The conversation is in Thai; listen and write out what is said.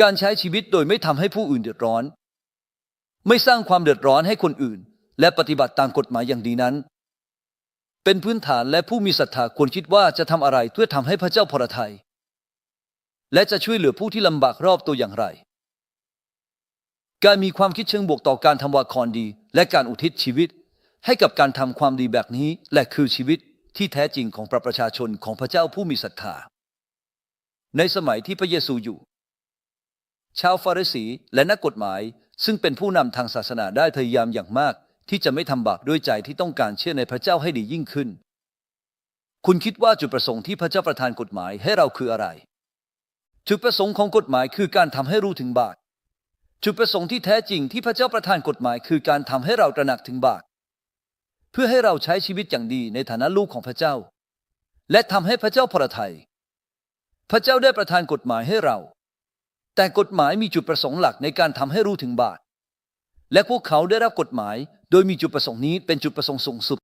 การใช้ชีวิตโดยไม่ทำให้ผู้อื่นเดือดร้อน ไม่สร้างความเดือดร้อนให้คนอื่น และปฏิบัติตามกฎหมายอย่างดีนั้น เป็นพื้นฐานและผู้มีศรัทธาควรคิดว่าจะทำอะไรเพื่อทำให้พระเจ้าพอทัยและจะช่วยเหลือผู้ที่ลำบากรอบตัวอย่างไร การมีความคิดเชิงบวกต่อการทำวาครดี และการอุทิศชีวิต ให้กับการทำความดีแบบนี้และคือชีวิตที่แท้จริงของประชาชนของพระเจ้าผู้มีศรัทธาในสมัยที่พระเยซูอยู่ ชาวฟาริสีและนักกฎหมาย ซึ่งเป็นผู้นำทางศาสนาได้พยายามอย่างมาก ที่จะไม่ทำบาปด้วยใจที่ต้องการเชื่อในพระเจ้าให้ดียิ่งขึ้น คุณคิดว่าจุดประสงค์ที่พระเจ้าประทานกฎหมายให้เราคืออะไร จุดประสงค์ของกฎหมายคือการทำให้รู้ถึงบาปจุดประสงค์ที่แท้จริงที่พระเจ้าประทานกฎหมายคือการทำให้เราตระหนักถึงบาปเพื่อให้เราใช้ชีวิตอย่างดีในฐานะลูกของพระเจ้า และทำให้พระเจ้าพอทัยพระเจ้าได้ประทานกฎหมายให้เรา แต่กฎหมายมีจุดประสงค์หลักในการทำให้รู้ถึงบาปและพวกเขาได้รับกฎหมาย โดยมีจุดประสงค์นี้เป็นจุดประสงค์สูงสุด